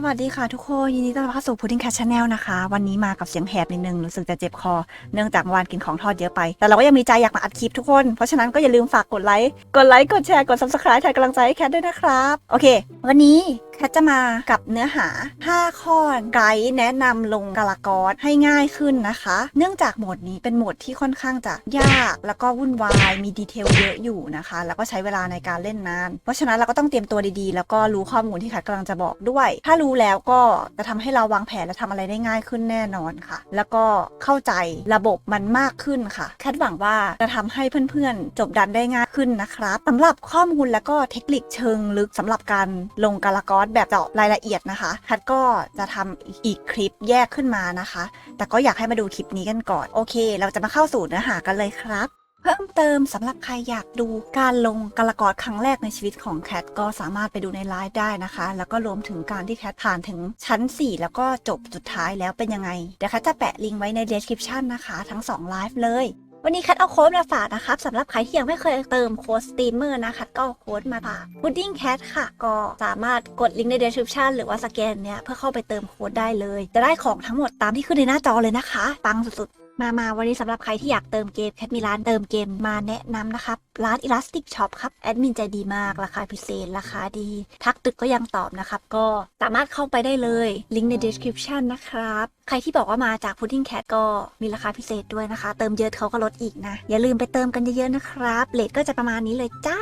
สวัสดีค่ะทุกคนยินดีต้อนรับเข้าสู่พุดดิ้งแคชชแนลนะคะ วันนี้มากับเสียงแหบนิดนึงรู้สึกจะเจ็บคอ เนื่องจากเมื่อวานกินของทอดเยอะไป แต่เราก็ยังมีใจอยากมาอัดคลิปทุกคน เพราะฉะนั้นก็อย่าลืมฝากกดไลค์กดไลค์กดแชร์กดซับสไครต์ถ่ายกำลังใจให้แคทด้วยนะครับ โอเค วันนี้ แคทจะมากับเนื้อหา 5 ข้อไกด์แนะนำลงกาลากอสให้ง่ายขึ้นนะคะ เนื่องจากโหมดนี้เป็นโหมดที่ค่อนข้างจะยากแล้วก็วุ่นวาย มีดีเทลเยอะอยู่นะคะ แล้วก็ใช้เวลาในการเล่นนาน เพราะฉะนั้นเราก็ต้องเตรียมตัวดีๆ แล้วก็รู้ข้อมูลที่แคทกำลังจะบอกด้วย ถ้ารู้แล้วก็จะทำให้เราวางแผนและทำอะไรได้ง่ายขึ้นแน่นอนค่ะ แล้วก็เข้าใจระบบมันมากขึ้นค่ะ แคทหวังว่าจะทำให้เพื่อนๆ จบดันได้ง่ายขึ้นนะครับสำหรับข้อมูลแล้วก็เทคนิคเชิงลึกสำหรับการลงกาลากอสแบบเจาะรายละเอียดนะคะแคทก็จะทำอีกคลิปแยกขึ้นมานะคะ แต่ก็อยากให้มาดูคลิปนี้กันก่อน โอเค เราจะมาเข้าสู่เนื้อหากันเลยครับเพิ่มเติมสำหรับใครอยากดูการลงกาลากอดครั้งแรกในชีวิตของแคทก็สามารถไปดูในไลฟ์ได้นะคะ แล้วก็รวมถึงการที่แคทผ่านถึงชั้น 4 แล้วก็จบสุดท้ายแล้วเป็นยังไง เดี๋ยวแคทจะแปะลิงก์ไว้ใน description นะคะ ทั้ง 2 ไลฟ์เลย วันนี้แคทเอาโค้ดมาฝากนะครับสำหรับใครที่ยังไม่เคยเติมโค้ดสตรีมเมอร์นะคะก็โค้ดมาฝาก Pudding Cat ค่ะ ก็สามารถกดลิงก์ใน description หรือว่าสแกนเนี้ยเพื่อเข้าไปเติมโค้ดได้เลย จะได้ของทั้งหมดตามที่ขึ้นในหน้าจอเลยนะคะปังสุดๆ มามาวันนี้สำหรับใครที่อยากเติมเกมแคทมีร้านเติมเกมมาแนะนำนะครับ ร้าน Elastic Shop ครับ แอดมินใจดีมาก ราคาพิเศษ ราคาดี ทักตึกก็ยังตอบนะครับ ก็สามารถเข้าไปได้เลย ลิงก์ใน description นะครับ ใครที่บอกว่ามาจาก Pudding Cat ก็มีราคาพิเศษด้วยนะคะ เติมเยอะเขาก็ลดอีกนะ อย่าลืมไปเติมกันเยอะๆนะครับเลทก็จะประมาณนี้เลยจ้า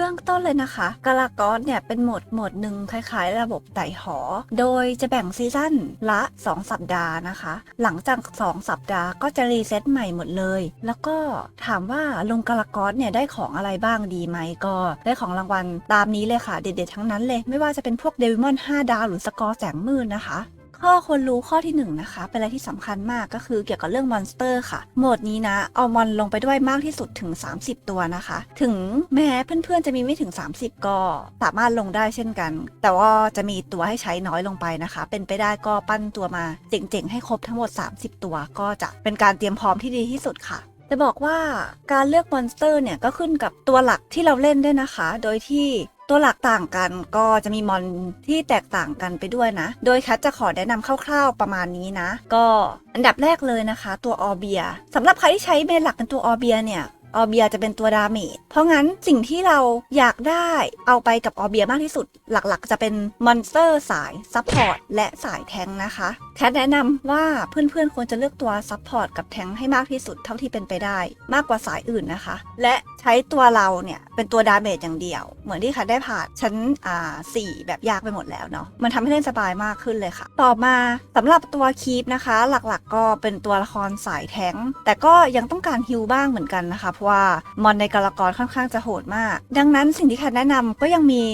เบื้องต้นเลยนะคะกาลากอสเนี่ยเป็นโหมดโหมดหนึ่งคล้าย ๆ ระบบไต่หอ โดยจะแบ่งซีซั่นละ 2 สัปดาห์นะคะ หลังจาก 2 สัปดาห์ก็จะรีเซ็ตใหม่หมดเลย แล้วก็ถามว่าลงกาลากอสเนี่ยได้ของอะไรบ้างดีไหมก็ ได้ของรางวัลตามนี้เลยค่ะ เด็ดๆทั้งนั้นเลย ไม่ว่าจะเป็นพวกเดวิมอน5ดาวหรือสกอร์แสงมืดนะคะ ข้อควรรู้ข้อที่1นงนะคะ เป็นอะไรที่สำคัญมากก็คือเกี่ยวกับเรื่องมอนสเตอร์ค่ะ โหมดนี้นะ เอามอนลงไปด้วยมากที่สุดถึง 30 ตัวนะคะ ถึงแม้เพื่อนๆจะมีไม่ถึง 30 ก็สามารถลงได้เช่นกัน แต่ว่าจะมีตัวให้ใช้น้อยลงไปนะคะ เป็นไปได้ก็ปั้นตัวมาเจ๋งๆ ให้ครบทั้งหมด 30 ตัว ก็จะเป็นการเตรียมพร้อมที่ดีที่สุดค่ะจะบอกว่าการเลือกมอนสเตอร์เนี่ยก็ขึ้นกับตัวหลักที่เราเล่นด้วยนะคะ โดยที่ ตัวหลักต่างกันก็จะมีมอนที่แตกต่างกันไปด้วยนะ โดยแคทจะขอแนะนำคร่าวๆประมาณนี้นะ ก็อันดับแรกเลยนะคะ ตัวออเบียสำหรับใครที่ใช้เมนหลักเป็นตัวออเบียเนี่ยออเบียจะเป็นตัวดาเมจ เพราะงั้นสิ่งที่เราอยากได้เอาไปกับออเบียมากที่สุด หลักๆ จะเป็นมอนสเตอร์สายซัพพอร์ตและสายแทงนะคะ แคทแนะนำว่าเพื่อนๆ ควรจะเลือกตัวซัพพอร์ตกับแทงให้มากที่สุดเท่าที่เป็นไปได้ มากกว่าสายอื่นนะคะ และใช้ตัวเราเนี่ยเป็นตัวดาเมจอย่างเดียว เหมือนที่แคทได้ผ่านชั้นอ่าสี่แบบยากไปหมดแล้วเนาะมันทำให้เล่นสบายมากขึ้นเลยค่ะ ต่อมาสำหรับตัวคีปนะคะ หลักๆก็เป็นตัวละครสายแทงแต่ก็ยังต้องการฮิลบ้างเหมือนกันนะคะ เพราะว่ามอนในกาลากรค่อนข้างจะโหดมาก ดังนั้นสิ่งที่แคทแนะนำก็ยังมี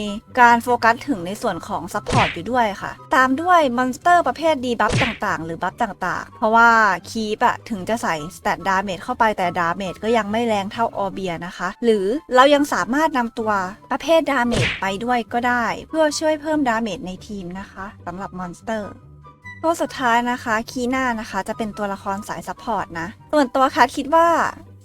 การโฟกัสถึงในส่วนของซัพพอร์ตอยู่ด้วยค่ะ ตามด้วยมอนสเตอร์ประเภทดีบัฟต่างๆ หรือบัฟต่างๆ เพราะว่าคีปอะถึงจะใส่สเตตดาเมจเข้าไปแต่ดาเมจก็ยังไม่แรงเท่าออเบียนะคะหรือเรายังสามารถนำตัวประเภทดาเมจไปด้วยก็ได้ เพื่อช่วยเพิ่มดาเมจในทีมนะคะสำหรับมอนสเตอร์ตัวสุดท้ายนะคะคีน่านะคะจะเป็นตัวละครสายซัพพอร์ตนะส่วนตัวคัดคิดว่า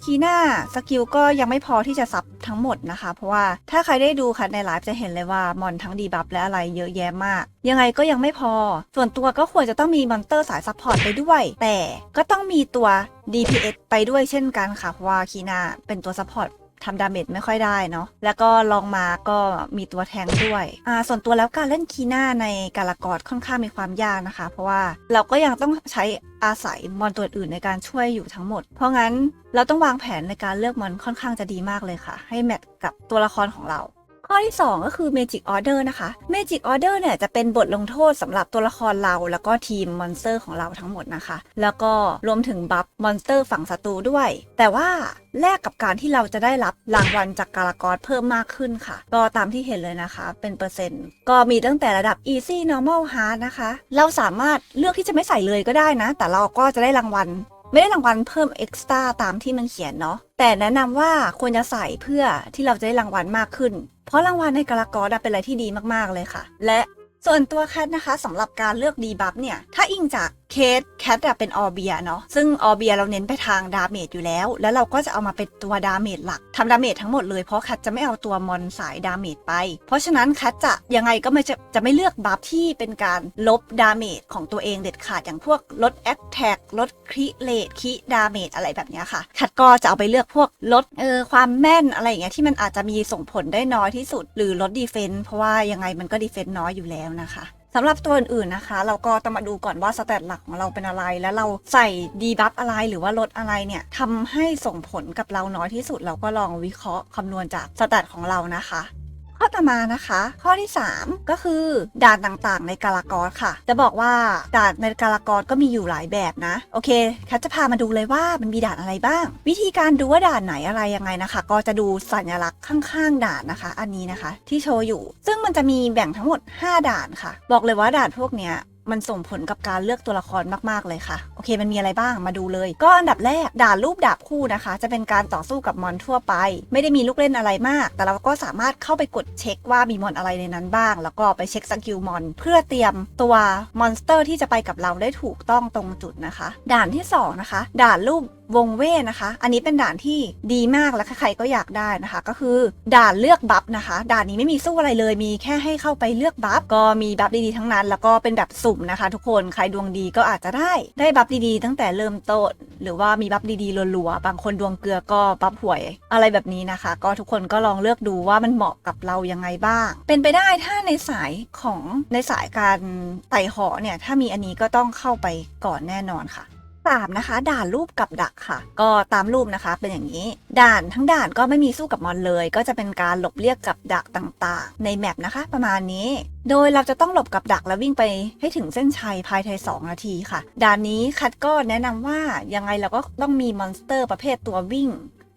คีน่าสกิลก็ยังไม่พอที่จะซับทั้งหมดนะคะ เพราะว่าถ้าใครได้ดูคัดในไลฟ์จะเห็นเลยว่ามอนทั้งดีบัฟและอะไรเยอะแยะมาก ยังไงก็ยังไม่พอ ส่วนตัวก็ควรจะต้องมีมอนเตอร์สายซัพพอร์ตไปด้วย แต่ก็ต้องมีตัว DPS ไปด้วยเช่นกันค่ะ เพราะว่าคีน่าเป็นตัวซัพพอร์ต ทำดาเมจไม่ค่อยได้เนาะแล้วก็ลองมาก็มีตัวแทงด้วยอ่าส่วนตัวแล้วการเล่นคีน่าในกาลากอดค่อนข้างมีความยากนะคะ เพราะว่าเราก็ยังต้องใช้อาศัยมอนตัวอื่นในการช่วยอยู่ทั้งหมด เพราะงั้นเราต้องวางแผนในการเลือกมอนค่อนข้างจะดีมากเลยค่ะ ให้แมทกับตัวละครของเรา ข้อที่ 2 ก็คือ Magic Order นะคะ Magic Order เนี่ยจะเป็นบทลงโทษสำหรับตัวละครเรา แล้วก็ทีมมอนสเตอร์ของเราทั้งหมดนะคะ แล้วก็รวมถึงบัฟมอนสเตอร์ฝั่งศัตรูด้วย แต่ว่าแลกกับการที่เราจะได้รับรางวัลจากกาลากอสเพิ่มมากขึ้นค่ะ ก็ตามที่เห็นเลยนะคะ เป็นเปอร์เซ็นต์ ก็มีตั้งแต่ระดับ easy normal hard นะคะ เราสามารถเลือกที่จะไม่ใส่เลยก็ได้นะ แต่เราก็จะได้รางวัลไม่ได้รางวัลเพิ่มเอ็กซ์ตร้าตามที่มันเขียนเนาะแต่แนะนำว่าควรจะใส่เพื่อที่เราจะได้รางวัลมากขึ้น เพราะรางวัลในกรากอสอะเป็นอะไรที่ดีมากๆเลยค่ะ และส่วนตัวแคทนะคะสำหรับการเลือกดีบัฟเนี่ย ถ้าอิงจาก เคสแคทเป็นออเบียเนาะซึ่งออเบียเราเน้นไปทางดาเมจอยู่แล้ว แล้วเราก็จะเอามาเป็นตัวดาเมจหลักทำดาเมจทั้งหมดเลยเพราะแคทจะไม่เอาตัวมอนสายดาเมจไป เพราะฉะนั้นแคทจะยังไงก็ไม่จะจะไม่เลือกบัฟที่เป็นการลบดาเมจของตัวเองเด็ดขาดอย่างพวกลดแอ t แท็กลดคริเลตคิดาเมจอะไรแบบนี้ค่ะแคทก็จะเอาไปเลือกพวกลดเออความแม่นอะไรอย่างเงี้ยที่มันอาจจะมีส่งผลได้น้อยที่สุด หรือลดดีเฟนต์เพราะว่ายังไงมันก็ดีเฟนต์น้อยอยู่แล้วนะคะ สำหรับตัวอื่นๆนะคะ เราก็ต้องมาดูก่อนว่าสแตทหลักของเราเป็นอะไร แล้วเราใส่ดีบัฟอะไรหรือว่าลดอะไรเนี่ยทำให้ส่งผลกับเราน้อยที่สุดเราก็ลองวิเคราะห์คำนวณจากสแตทของเรานะคะ ข้อต่อมานะคะ ข้อที่ 3 ก็คือด่านต่างๆ ในกาลากอสค่ะ จะบอกว่าด่านในกาลากอสก็มีอยู่หลายแบบนะ โอเคแคทจะพามาดูเลยว่ามันมีด่านอะไรบ้าง วิธีการดูว่าด่านไหนอะไรยังไงนะคะ ก็จะดูสัญลักษณ์ข้างๆ ด่านนะคะ อันนี้นะคะ ที่โชว์อยู่ ซึ่งมันจะมีแบ่งทั้งหมด 5 ด่านค่ะ บอกเลยว่าด่านพวกเนี้ย มันส่งผลกับการเลือกตัวละครมากๆเลยค่ะ โอเค มันมีอะไรบ้างมาดูเลย ก็อันดับแรกด่านรูปดาบคู่นะคะ จะเป็นการต่อสู้กับมอนทั่วไป ไม่ได้มีลูกเล่นอะไรมาก แต่เราก็สามารถเข้าไปกดเช็คว่ามีมอนอะไรในนั้นบ้าง แล้วก็ไปเช็คสกิลมอนเพื่อเตรียมตัวมอนสเตอร์ที่จะไปกับเราได้ถูกต้องตรงจุดนะคะ ด่านที่สองนะคะด่านรูป วงเว่นะคะ อันนี้เป็นด่านที่ดีมากและใครๆก็อยากได้นะคะ ก็คือด่านเลือกบัฟนะคะ ด่านนี้ไม่มีสู้อะไรเลยมีแค่ให้เข้าไปเลือกบัฟก็มีบัฟดีๆทั้งนั้น แล้วก็เป็นแบบสุ่มนะคะ ทุกคนใครดวงดีก็อาจจะได้ได้บัฟดีๆ ตั้งแต่เริ่มต้นหรือว่ามีบัฟดีๆรัวๆบางคนดวงเกลือก็บัฟหวยอะไรแบบนี้นะคะ ก็ทุกคนก็ลองเลือกดูว่ามันเหมาะกับเรายังไงบ้าง เป็นไปได้ถ้าในสายของในสายการไต่หอเนี่ยถ้ามีอันนี้ก็ต้องเข้าไปก่อนแน่นอนค่ะ สามนะคะ ด่านรูปกับดักค่ะ ก็ตามรูปนะคะเป็นอย่างนี้ ด่านทั้งด่านก็ไม่มีสู้กับมอนเลย ก็จะเป็นการหลบเลี่ยงกับดักต่างๆ ในแมปนะคะ ประมาณนี้ โดยเราจะต้องหลบกับดักแล้ววิ่งไปให้ถึงเส้นชัยภายใน2นาทีค่ะ ด่านนี้คัดก็แนะนำว่ายังไงเราก็ต้องมีมอนสเตอร์ประเภทตัววิ่ง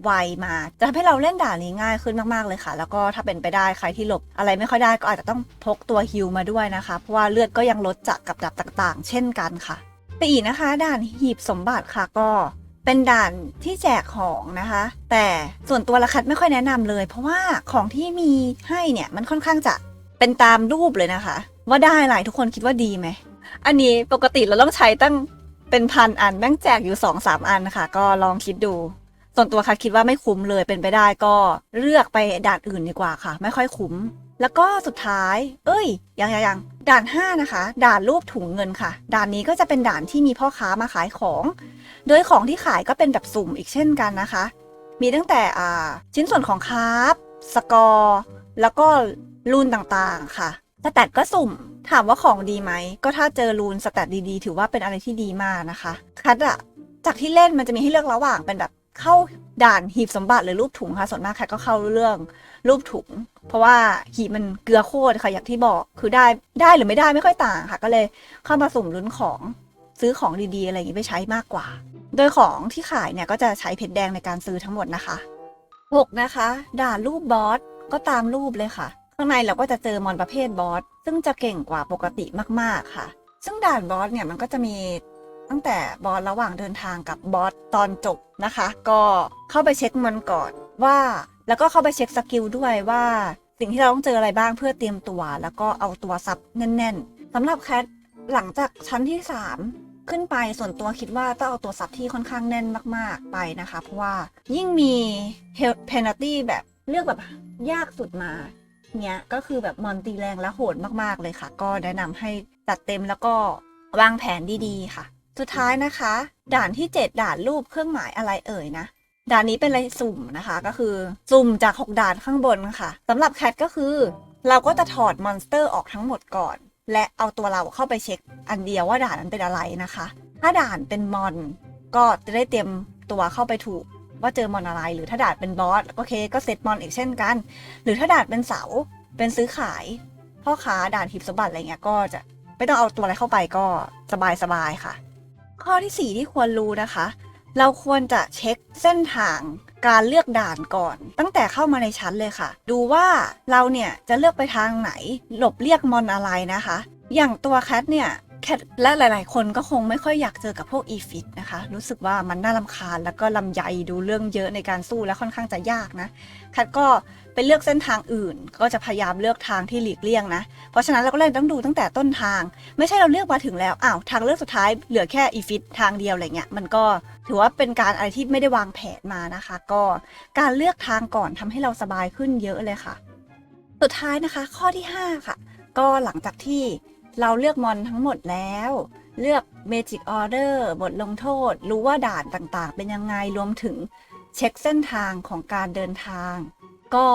ไวมาจะทำให้เราเล่นด่านนี้ง่ายขึ้นมาก ๆ เลยค่ะ แล้วก็ถ้าเป็นไปได้ใครที่หลบ อะไรไม่ค่อยได้ก็อาจจะต้องพกตัวฮิลมาด้วยนะคะ เพราะว่าเลือดก็ยังลดจากกับดักต่าง ๆ เช่นกันค่ะ ไปอีกนะคะ ด่านหีบสมบัติค่ะก็เป็นด่านที่แจกของนะคะ แต่ส่วนตัวละคัดไม่ค่อยแนะนำเลย เพราะว่าของที่มีให้เนี่ยมันค่อนข้างจะเป็นตามรูปเลยนะคะ ว่าได้อะไรทุกคนคิดว่าดีไหม อันนี้ปกติเราต้องใช้ตั้งเป็นพันอันแม่งแจกอยู่2อสามอันนะคะก็ลองคิดดู ส่วนตัวคัดคิดว่าไม่คุ้มเลยเป็นไปได้ก็เลือกไปด่านอื่นดีกว่าค่ะ ไม่ค่อยคุ้ม แล้วก็สุดท้าย เอ้ย ยังยังยังด่าน 5 นะคะ ด่านรูปถุงเงินค่ะ ด่านนี้ก็จะเป็นด่านที่มีพ่อค้ามาขายของ โดยของที่ขายก็เป็นแบบสุ่มอีกเช่นกันนะคะ มีตั้งแต่อ่าชิ้นส่วนของคาร์บสกอร์ แล้วก็รูนต่างๆค่ะสแตทก็สุ่ม ถามว่าของดีไหม ก็ถ้าเจอรูนสแตทดีๆ ถือว่าเป็นอะไรที่ดีมากนะคะ คัดอะจากที่เล่นมันจะมีให้เลือกระหว่างเป็นแบบ เข้าด่านหีบสมบัติหรือรูปถุงค่ะส่วนมากคัดก็เข้าเรื่องรูปถุง เพราะว่าหีบมันเกลือโคตรค่ะอย่างที่บอกคือได้ได้หรือไม่ได้ไม่ค่อยต่างค่ะ ก็เลยเข้ามาสุ่มลุ้นของซื้อของดีๆ อะไรอย่างนี้ไปใช้มากกว่า โดยของที่ขายเนี่ยก็จะใช้เพชรแดงในการซื้อทั้งหมดนะคะ6นะคะ ด่านรูปบอสก็ตามรูปเลยค่ะ ข้างในเราก็จะเจอมอนประเภทบอสซึ่งจะเก่งกว่าปกติมากๆค่ะ ซึ่งด่านบอสเนี่ยมันก็จะมี ตั้งแต่บอสระหว่างเดินทางกับบอสตอนจบนะคะ ก็เข้าไปเช็คมันก่อนว่า แล้วก็เข้าไปเช็คสกิลด้วยว่า สิ่งที่เราต้องเจออะไรบ้างเพื่อเตรียมตัว แล้วก็เอาตัวซับแน่น ๆสำหรับแคทหลังจากชั้นที่ 3 ขึ้นไปส่วนตัวคิดว่าต้องเอาตัวซับที่ค่อนข้างแน่นมากๆไปนะคะ เพราะว่ายิ่งมีเพนัลตี้แบบเลือกแบบยากสุดมาเนี้ยก็คือแบบมอนตีแรงและโหดมากๆเลยค่ะ ก็แนะนำให้จัดเต็มแล้วก็วางแผนดีๆค่ะ สุดท้ายนะคะ ด่านที่ 7 ด่านรูปเครื่องหมายอะไรเอ่ยนะด่านนี้เป็นอะไรสุ่มนะคะก็คือ สุ่มจาก 6 ด่านข้างบนค่ะสำหรับแคทก็คือ เราก็จะถอดมอนสเตอร์ออกทั้งหมดก่อน และเอาตัวเราเข้าไปเช็คอันเดียวว่าด่านนั้นเป็นอะไรนะคะ ถ้าด่านเป็นมอนก็จะได้เตรียมตัวเข้าไปถูกว่าเจอมอนอะไร หรือถ้าด่านเป็นบอสโอเคก็เซตมอนอีกเช่นกัน หรือถ้าด่านเป็นเสาเป็นซื้อขาย พ่อค้าด่านทิพย์สมบัติอะไรเงี้ยก็จะไม่ต้องเอาตัวอะไรเข้าไปก็สบายสบายๆค่ะ ข้อที่ 4 ที่ควรรู้นะคะ เราควรจะเช็คเส้นทางการเลือกด่านก่อน ตั้งแต่เข้ามาในชั้นเลยค่ะ ดูว่าเราเนี่ยจะเลือกไปทางไหน หลบเรียกมอนอะไรนะคะ อย่างตัวแคทเนี่ย แคทและหลาย ๆ คนก็คงไม่ค่อยอยากเจอกับพวกอีฟิตนะคะ รู้สึกว่ามันน่าลำคาญแล้วก็ลำใยดูเรื่องเยอะในการสู้และค่อนข้างจะยากนะแคทก็ไปเลือกเส้นทางอื่น ก็จะพยายามเลือกทางที่หลีกเลี่ยงนะ เพราะฉะนั้นเราก็เลยต้องดูตั้งแต่ต้นทาง ไม่ใช่เราเลือกมาถึงแล้วอ้าวทางเลือกสุดท้ายเหลือแค่อีฟิตทางเดียวอะไรเงี้ยมันก็ถือว่าเป็นการอะไรที่ไม่ได้วางแผนมานะคะ ก็การเลือกทางก่อนทำให้เราสบายขึ้นเยอะเลยค่ะ สุดท้ายนะคะ ข้อที่ 5 ค่ะ ก็หลังจากที่ เราเลือกมอนทั้งหมดแล้ว เลือก Magic Order บทลงโทษ รู้ว่าด่านต่างๆ เป็นยังไงรวมถึงเช็คเส้นทางของการเดินทาง ก็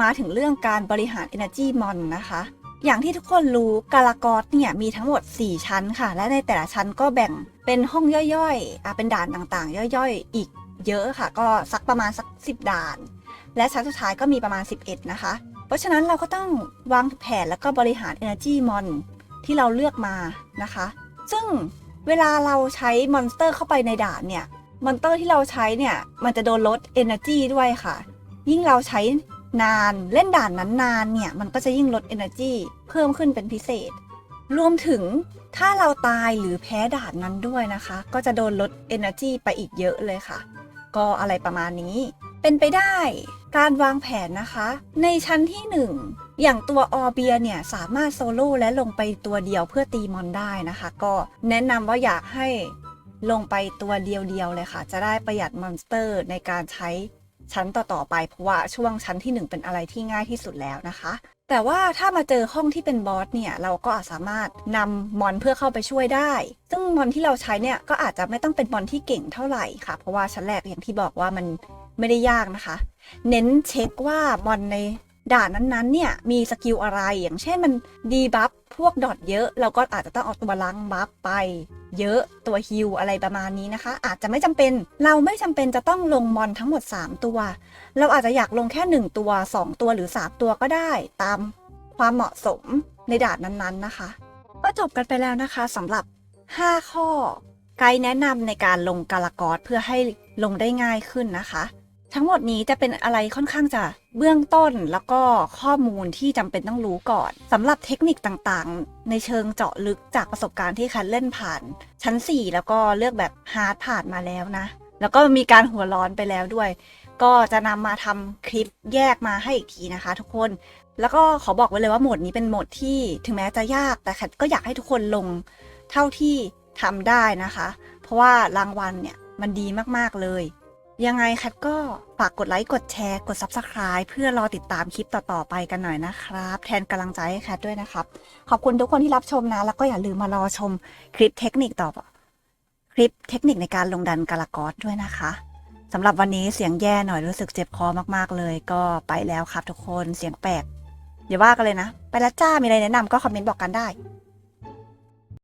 มาถึงเรื่องการบริหาร Energy Mon นะคะ อย่างที่ทุกคนรู้กาลากอสเนี่ยมีทั้งหมด 4 ชั้นค่ะ และในแต่ละชั้นก็แบ่งเป็นห้องย่อยๆ อะเป็นด่านต่างๆ ย่อยๆ อีกเยอะค่ะ ก็สักประมาณสัก 10 ด่าน และชั้นสุดท้ายก็มีประมาณ 11 นะคะ เพราะฉะนั้นเราก็ต้องวางแผนแล้วก็บริหาร Energy Mon ที่เราเลือกมานะคะ ซึ่งเวลาเราใช้มอนสเตอร์เข้าไปในด่านเนี่ย มอนสเตอร์ที่เราใช้เนี่ย มันจะโดนลด Energy ด้วยค่ะ ยิ่งเราใช้นานเล่นด่านนั้นนานเนี่ย มันก็จะยิ่งลด Energy เพิ่มขึ้นเป็นพิเศษ รวมถึงถ้าเราตายหรือแพ้ด่านนั้นด้วยนะคะ ก็จะโดนลด Energy ไปอีกเยอะเลยค่ะ ก็อะไรประมาณนี้ เป็นไปได้ การวางแผนนะคะ ในชั้นที่ 1 อย่างตัวออเบียเนี่ย สามารถโซโล่และลงไปตัวเดียวเพื่อตีมอนได้นะคะ ก็แนะนำว่าอยากให้ลงไปตัวเดียวๆเลยค่ะ จะได้ประหยัดมอนสเตอร์ในการใช้ชั้นต่อๆไป เพราะว่าช่วงชั้นที่ 1 เป็นอะไรที่ง่ายที่สุดแล้วนะคะ แต่ว่าถ้ามาเจอห้องที่เป็นบอสเนี่ยเราก็อาจสามารถนำมอนเพื่อเข้าไปช่วยได้ ซึ่งมอนที่เราใช้เนี่ยก็อาจจะไม่ต้องเป็นมอนที่เก่งเท่าไหร่ค่ะ เพราะว่าชั้นแรกอย่างที่บอกว่ามันไม่ได้ยากนะคะ เน้นเช็คว่ามอนในด่านนั้นๆ เนี่ยมีสกิลอะไรอย่างเช่นมันดีบัฟพวกดอทเยอะ เราก็อาจจะต้องเอาตัวลังบัฟไป เยอะตัวฮิลอะไรประมาณนี้นะคะ อาจจะไม่จำเป็น เราไม่จำเป็นจะต้องลงมอนทั้งหมด 3 ตัว เราอาจจะอยากลงแค่ 1 ตัว 2 ตัวหรือ 3 ตัวก็ได้ตามความเหมาะสมในด่านนั้นๆนะคะ ก็จบกันไปแล้วนะคะสำหรับ 5 ข้อไกด์แนะนำในการลงกาลากอสเพื่อให้ลงได้ง่ายขึ้นนะคะ ทั้งหมดนี้จะเป็นอะไรค่อนข้างจะเบื้องต้นแล้วก็ข้อมูลที่จำเป็นต้องรู้ก่อนสำหรับเทคนิคต่างๆ ในเชิงเจาะลึกจากประสบการณ์ที่คันเล่นผ่าน ชั้น 4 แล้วก็เลือกแบบฮาร์ดผ่านมาแล้วนะ แล้วก็มีการหัวร้อนไปแล้วด้วย ก็จะนำมาทำคลิปแยกมาให้อีกทีนะคะ ทุกคน แล้วก็ขอบอกไว้เลยว่าโหมดนี้เป็นโหมดที่ถึงแม้จะยากแต่แคทก็อยากให้ทุกคนลงเท่าที่ทำได้นะคะ เพราะว่ารางวัลเนี่ยมันดีมากๆเลย ยังไงแคทก็ฝากกดไลค์กดแชร์กด Subscribe เพื่อรอติดตามคลิปต่อ ๆ ไปกันหน่อยนะครับ แทนกำลังใจให้แคทด้วยนะครับ ขอบคุณทุกคนที่รับชมนะ แล้วก็อย่าลืมมารอชมคลิปเทคนิคต่อ คลิปเทคนิคในการลงดันกาลากอสด้วยนะคะสำหรับวันนี้เสียงแย่หน่อยรู้สึกเจ็บคอมากๆเลย ก็ไปแล้วครับทุกคนเสียงแปลกอย่าว่ากันเลยนะ ไปแล้วจ้ามีอะไรแนะนำก็คอมเมนต์บอกกันได้